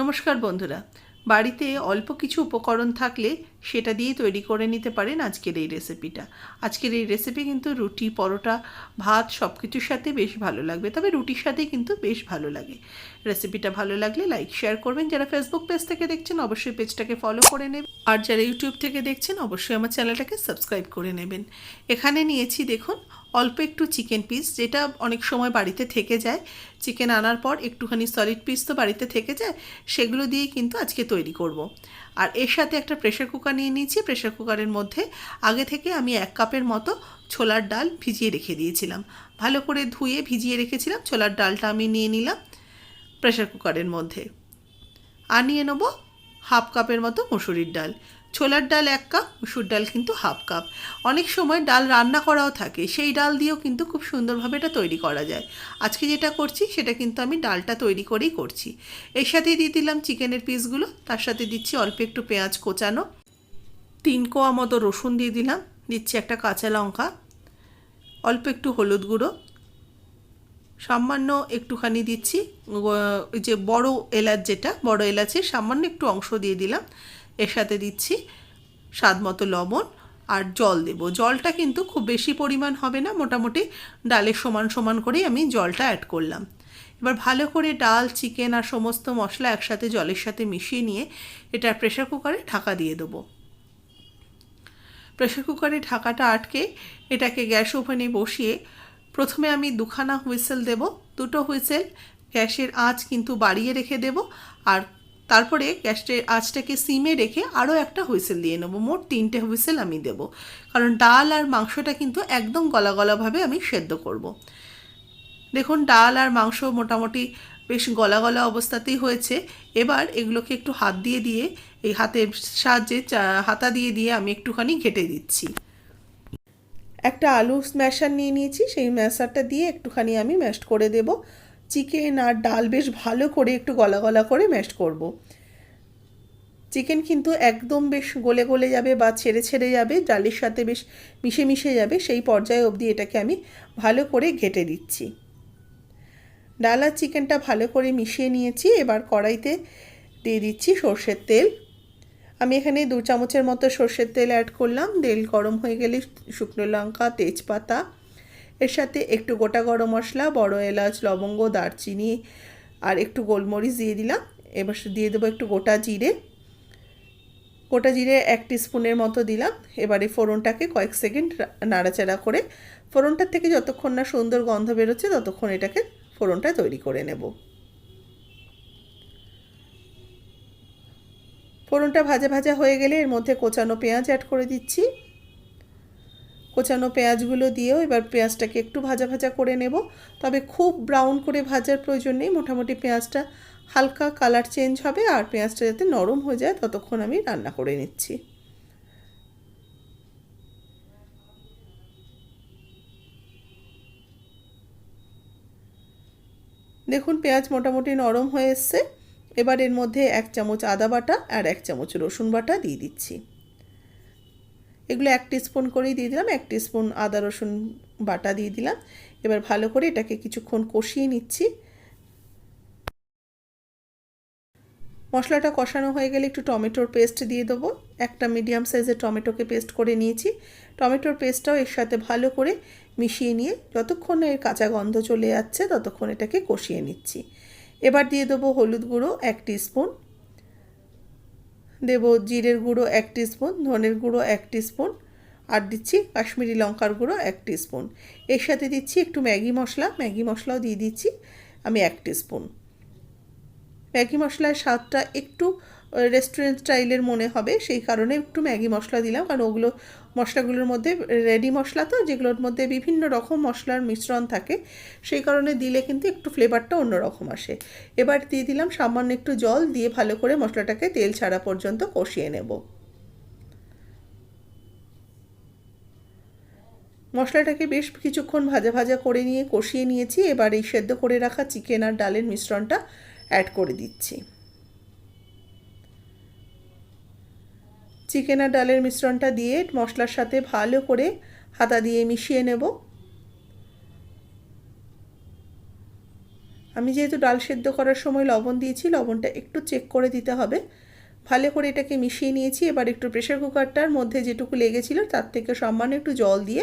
নমস্কার বন্ধুরা। বাড়িতে অল্প কিছু উপকরণ থাকলে সেটা দিয়েই তৈরি করে নিতে পারেন আজকের এই রেসিপিটা আজকের এই রেসিপি কিন্তু রুটি, পরোটা, ভাত সব কিছুর সাথে বেশ ভালো লাগবে। তবে রুটির সাথেই কিন্তু বেশ ভালো লাগে। রেসিপিটা ভালো লাগলে লাইক শেয়ার করবেন। যারা ফেসবুক পেজ থেকে দেখছেন, অবশ্যই পেজটাকে ফলো করে নেবেন। আর যারা ইউটিউব থেকে দেখছেন, অবশ্যই আমার চ্যানেলটাকে সাবস্ক্রাইব করে নেবেন। এখানে নিয়েছি দেখুন অল্প একটু চিকেন পিস যেটা অনেক সময় বাড়িতে থেকে যায়। চিকেন আনার পর একটুখানি সলিড পিস তো বাড়িতে থেকে যায়, সেগুলো দিয়ে কিন্তু আজকে তৈরি করব। আর এর সাথে একটা প্রেশার কুকার নিয়ে নিয়েছি। প্রেশার কুকারের মধ্যে আগে থেকে আমি এক কাপের মতো ছোলার ডাল ভিজিয়ে রেখে দিয়েছিলাম। ভালো করে ধুয়ে ভিজিয়ে রেখেছিলাম, ছোলার ডালটা আমি নিয়ে নিলাম প্রেশার কুকারের মধ্যে। আর নিয়ে নেব হাফ কাপের মতো মুসুরির ডাল। ছোলার ডাল এক কাপ, মুসুর ডাল কিন্তু হাফ কাপ। অনেক সময় ডাল রান্না করাও থাকে, সেই ডাল দিয়েও কিন্তু খুব সুন্দরভাবে এটা তৈরি করা যায়। আজকে যেটা করছি, সেটা কিন্তু আমি ডালটা তৈরি করেই করছি। এর সাথেই দিয়ে দিলাম চিকেনের পিসগুলো, তার সাথে দিচ্ছি অল্প একটু পেঁয়াজ কোচানো। তিন কোয়া মতো রসুন দিয়ে দিলাম, দিচ্ছি একটা কাঁচা লঙ্কা, অল্প একটু হলুদ গুঁড়ো। সামান্য একটুখানি দিচ্ছি। যে বড় এলাচ যেটা, বড় এলাচের সামান্য একটু অংশ দিয়ে দিলাম। এর সাথে দিচ্ছি স্বাদ মতো লবণ আর জল দেব। জলটা কিন্তু খুব বেশি পরিমাণ হবে না, মোটামুটি ডালের সমান সমান করেই আমি জলটা অ্যাড করলাম। এবার ভালো করে ডাল, চিকেন আর সমস্ত মশলা একসাথে জলের সাথে মিশিয়ে নিয়ে এটা প্রেশার কুকারে ঢাকা দিয়ে দেবো। প্রেশার কুকারে ঢাকাটা আটকে এটাকে গ্যাস ওভেনে বসিয়ে প্রথমে আমি দুখানা হুইসেল দেব, দুটো হুইসেল, গ্যাসের আঁচ কিন্তু বাড়িয়ে রেখে দেব, আর তারপরে গ্যাসের আঁচটাকে সিমে রেখে আরও একটা হুইসেল দিয়ে নেব, মোট তিনটে হুইসেল আমি দেব, কারণ ডাল আর মাংসটা কিন্তু একদম গলা গলাভাবে আমি সেদ্ধ করব। দেখুন, ডাল আর মাংস মোটামুটি বেশ গলা গলা অবস্থাতেই হয়েছে, এবার এগুলোকে একটু হাত দিয়ে দিয়ে, এই হাতের সাহায্যে হাতা দিয়ে দিয়ে আমি একটুখানি ঘেটে দিচ্ছি একটা আলু স্ম্যাশার নিয়ে নিয়েছি, সেই ম্যাশারটা দিয়ে একটুখানি আমি ম্যাশ করে দেব। চিকেন আর ডাল বেশ ভালো করে একটু গলা গলা করে ম্যাশ করব। চিকেন কিন্তু একদম বেশ গলে গলে যাবে বা ছেড়ে ছেড়ে যাবে, ডালের সাথে বেশ মিশে মিশে যাবে, সেই পর্যায়ে অবধি এটাকে আমি ভালো করে ঘেটে দিচ্ছি। ডাল আর চিকেনটা ভালো করে মিশিয়ে নিয়েছি, এবার কড়াইতে দিয়ে দিচ্ছি সর্ষের তেল। আমি এখানে দু চামচের মতো সর্ষের তেল অ্যাড করলাম। তেল গরম হয়ে গেলে শুকনো লঙ্কা, তেজপাতা, এর সাথে একটু গোটা গরম মশলা, বড় এলাচ, লবঙ্গ, দারচিনি আর একটু গোলমরিচ দিয়ে দিলাম। এবার দিয়ে দেবো একটু গোটা জিরে। গোটা জিরে এক স্পুনের মতো দিলাম। এবারে ফোড়নটাকে কয়েক সেকেন্ড নাড়াচাড়া করে ফোড়নটার থেকে যতক্ষণ না সুন্দর গন্ধ বেরোচ্ছে, ততক্ষণ এটাকে ফোড়নটা তৈরি করে নেব। ফোড়নটা ভাজা ভাজা হয়ে গেলে এর মধ্যে কোচানো পেঁয়াজ অ্যাড করে দিচ্ছি। কোচানো পেঁয়াজগুলো দিয়েও এবার পেঁয়াজটাকে একটু ভাজা ভাজা করে নেব। তবে খুব ব্রাউন করে ভাজার প্রয়োজন নেই, মোটামুটি পেঁয়াজটা হালকা কালার চেঞ্জ হবে আর পেঁয়াজটা যাতে নরম হয়ে যায় ততক্ষণ আমি রান্না করে নিচ্ছি। দেখুন পেঁয়াজ মোটামুটি নরম হয়ে এসছে। এবার এর মধ্যে এক চামচ আদা বাটা আর এক চামচ রসুন বাটা দিয়ে দিচ্ছি। এগুলো এক স্পুন করেই দিয়ে দিলাম, এক স্পুন আদা রসুন বাটা দিয়ে দিলাম। এবার ভালো করে এটাকে কিছুক্ষণ কষিয়ে নিচ্ছি। মশলাটা কষানো হয়ে গেলে একটু টমেটোর পেস্ট দিয়ে দেবো। একটা মিডিয়াম সাইজের টমেটোকে পেস্ট করে নিয়েছি। টমেটোর পেস্টটাও এর সাথে ভালো করে মিশিয়ে নিয়ে যতক্ষণ এর কাঁচা গন্ধ চলে যাচ্ছে ততক্ষণ এটাকে কষিয়ে নিচ্ছি। এবার দিয়ে দেবো হলুদ গুঁড়ো এক স্পুন দেবো জিরের গুঁড়ো এক স্পুন ধনের গুঁড়ো এক স্পুন আর দিচ্ছি কাশ্মীরি লঙ্কার গুঁড়ো এক স্পুন এর সাথে দিচ্ছি একটু ম্যাগি মশলা, ম্যাগি মশলাও দিয়ে দিচ্ছি আমি এক স্পুন ম্যাগি মশলার স্বাদটা একটু রেস্টুরেন্ট স্টাইলের মনে হবে, সেই কারণে একটু ম্যাগি মশলা দিলাম। কারণ ওগুলো, মশলাগুলোর মধ্যে রেডি মশলা তো, যেগুলোর মধ্যে বিভিন্ন রকম মশলার মিশ্রণ থাকে, সেই কারণে দিলে কিন্তু একটু ফ্লেভারটা অন্যরকম আসে। এবার দিয়ে দিলাম সামান্য একটু জল, দিয়ে ভালো করে মশলাটাকে তেল ছাড়া পর্যন্ত কষিয়ে নেব। মশলাটাকে বেশ কিছুক্ষণ ভাজা ভাজা করে নিয়ে, কষিয়ে নিয়েছি। এবার এই সেদ্ধ করে রাখা চিকেন আর ডালের মিশ্রণটা অ্যাড করে দিচ্ছি। চিকেন আর ডালের মিশ্রণটা দিয়ে মশলার সাথে ভালো করে হাতা দিয়ে মিশিয়ে নেব। আমি যেহেতু ডাল সেদ্ধ করার সময় লবণ দিয়েছি, লবণটা একটু চেক করে দিতে হবে। ভালো করে এটাকে মিশিয়ে নিয়েছি, এবার একটু প্রেশার কুকারটার মধ্যে যেটুকু লেগেছিল তার থেকে সামান্য একটু জল দিয়ে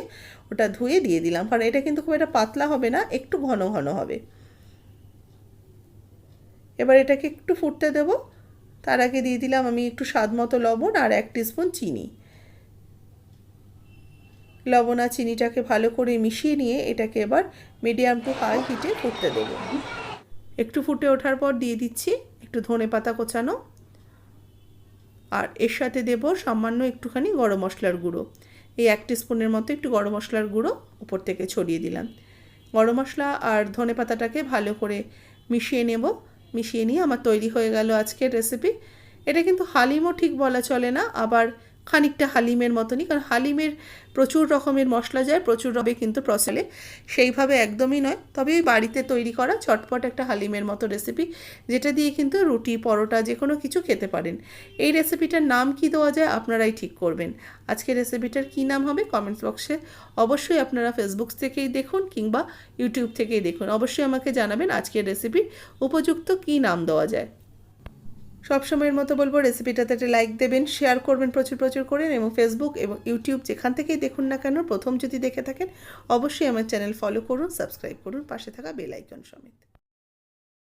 ওটা ধুয়ে দিয়ে দিলাম। কারণ এটা কিন্তু খুব একটা পাতলা হবে না, একটু ঘন ঘন হবে। এবার এটাকে একটু ফুটতে দেব। তার আগে দিয়ে দিলাম আমি একটু স্বাদ মতো লবণ আর এক স্পুন চিনি। লবণ আর চিনিটাকে ভালো করে মিশিয়ে নিয়ে এটাকে এবার মিডিয়াম টু হাই হিটে ফুটতে দেবো। একটু ফুটে ওঠার পর দিয়ে দিচ্ছি একটু ধনে পাতা কোচানো। আর এর সাথে দেব সামান্য একটুখানি গরম মশলার গুঁড়ো। এই এক স্পুনের মতো একটু গরম মশলার গুঁড়ো উপর থেকে ছড়িয়ে দিলাম। গরম মশলা আর ধনে পাতাটাকে ভালো করে মিশিয়ে নেব। মিশিয়ে নিয়ে আমার তৈরি হয়ে গেল আজকের রেসিপি এটা কিন্তু হালিমও ঠিক বলা চলে না, আবার খানিকটা হালিমের মতনই, কারণ হালিমের প্রচুর রকমের মশলা যায়, প্রচুর রবে কিন্তু প্রসেলে সেইভাবে একদমই নয়। তবে ওই বাড়িতে তৈরি করা চটপট একটা হালিমের মতো রেসিপি যেটা দিয়ে কিন্তু রুটি, পরোটা, যে কোনো কিছু খেতে পারেন। এই রেসিপিটার নাম কি দেওয়া যায় আপনারাই ঠিক করবেন। আজকে রেসিপিটার কি নাম হবে কমেন্টস বক্সে অবশ্যই আপনারা ফেসবুক থেকেই দেখুন কিংবা ইউটিউব থেকেই দেখুন। অবশ্যই আমাকে জানাবেন আজকের রেসিপির উপযুক্ত কি নাম দেওয়া যায়। সবসময়ের মতো বলব রেসিপিটাতে একটা লাইক দেবেন শেয়ার করবেন, প্রচুর প্রচুর করেন এবং ফেসবুক এবং ইউটিউব যেখান থেকেই দেখুন না কেন, প্রথম যদি দেখে থাকেন, অবশ্যই আমার চ্যানেল ফলো করুন সাবস্ক্রাইব করুন, পাশে থাকা বেল আইকন সমেত।